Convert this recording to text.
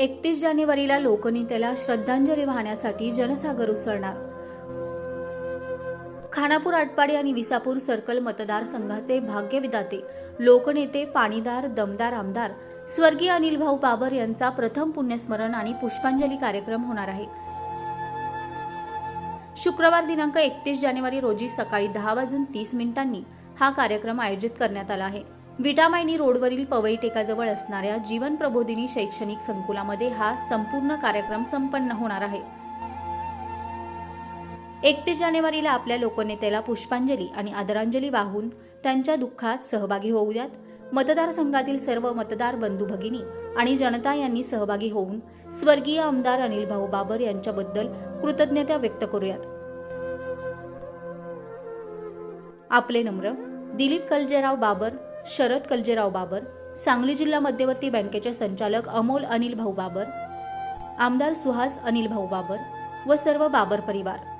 एकतीस जानेवारीला लोकनेत्याला श्रद्धांजली वाहण्यासाठी जनसागर उसळणार खानापूर आटपाडी आणि विसापूर सर्कल मतदारसंघाचे भाग्यविदाते लोकनेते पाणीदार दमदार आमदार स्वर्गीय अनिल भाऊ बाबर यांचा प्रथम पुण्यस्मरण आणि पुष्पांजली कार्यक्रम होणार आहे. शुक्रवार दिनांक एकतीस जानेवारी रोजी सकाळी दहा वाजून तीस मिनिटांनी हा कार्यक्रम आयोजित करण्यात आला आहे. विटामायनी रोडवरील पवई टेकाजवळ असणाऱ्या जीवन प्रबोधिनी शैक्षणिक संकुलामध्ये हा संपूर्ण कार्यक्रम संपन्न होणार आहे. एकतीस जानेवारीला आपल्या लोकनेत्याला पुष्पांजली आणि आदरांजली वाहून त्यांच्या दुःखात सहभागी होऊ द्यात. मतदारसंघातील सर्व मतदार बंधू भगिनी आणि जनता यांनी सहभागी होऊन स्वर्गीय आमदार अनिल भाऊ बाबर यांच्याबद्दल कृतज्ञता व्यक्त करूयात. आपले नम्र दिलीप कलजेराव बाबर शरद कलजेराव बाबर सांगली जिल्हा मध्यवर्ती बँकेचे संचालक अमोल अनिल भाऊ बाबर आमदार सुहास अनिल भाऊ बाबर व सर्व बाबर परिवार.